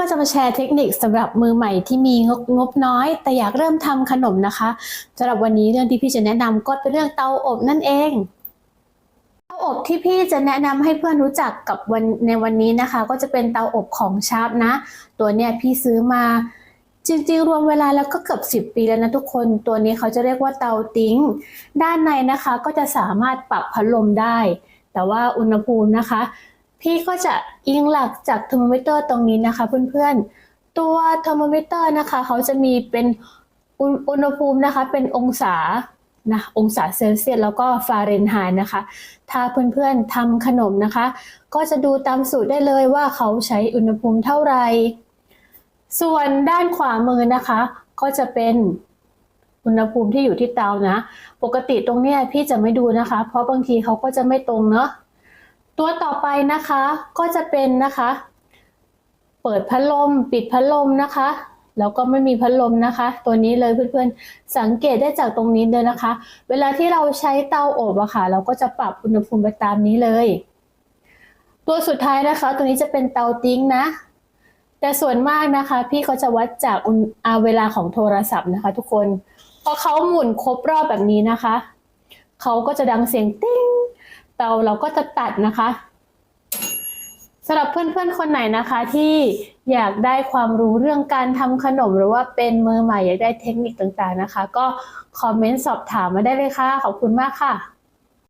ก็จะมาแชร์เทคนิคสำหรับมือใหม่ที่มีงบงบน้อย แต่อยากเริ่มทำขนมนะคะสำหรับวันนี้เรื่องที่พี่จะแนะนำก็เป็นเรื่องเตาอบนั่นเองเตาอบที่พี่จะแนะนำให้เพื่อนรู้จักกับวันในวันนี้นะคะ ก็จะเป็นเตาอบของชาร์ปนะ ตัวเนี้ยพี่ซื้อมาจริงๆ รวมเวลาแล้วก็เกือบ 10 ปีแล้วนะทุกคน ตัวนี้เขาจะเรียกว่าเตาติ้ง ด้านในนะคะก็จะสามารถปรับพัดลมได้ แต่ว่าอุณหภูมินะคะ พี่ก็จะอิงหลักจากเทอร์โมมิเตอร์ตรงนี้นะคะเพื่อนๆ ตัวเทอร์โมมิเตอร์นะคะเขาจะมีเป็นอุณหภูมินะคะเป็นองศานะองศาเซลเซียสแล้วก็ฟาเรนไฮต์นะคะ ถ้าเพื่อนๆทำขนมนะคะ ก็จะดูตามสูตรได้เลยว่าเขาใช้อุณหภูมิเท่าไหร่ส่วนด้านขวามือนะคะ ก็จะเป็นอุณหภูมิที่อยู่ที่เตานะ ปกติตรงเนี้ยพี่จะไม่ดูนะคะ เพราะบางทีเขาก็จะไม่ตรงเนาะ ตัวต่อไปนะคะก็จะเป็นนะคะ เปิดพัดลม ปิดพัดลมนะคะแล้วก็ไม่มีพัดลมนะคะ ตัวนี้เลยเพื่อนๆ สังเกตได้จากตรงนี้เลยนะคะ เวลาที่เราใช้เตาอบอะค่ะ เราก็จะปรับอุณหภูมิไปตามนี้เลย ตัวสุดท้ายนะคะ ตัวนี้จะเป็นเตาติ้งนะ แต่ส่วนมากนะคะ พี่เขาจะวัดจากอุณอาเวลาของโทรศัพท์นะคะ ทุกคน พอเขาหมุนครบรอบแบบนี้นะคะ เขาก็จะดังเสียงติ้ง เตาเราก็จะตัดนะคะสำหรับเพื่อนๆคนไหนนะคะ ที่อยากได้ความรู้เรื่องการทำขนม หรือว่าเป็นมือใหม่อยากได้เทคนิคต่างๆนะคะ ก็คอมเมนต์สอบถามมาได้เลยค่ะ ขอบคุณมากค่ะ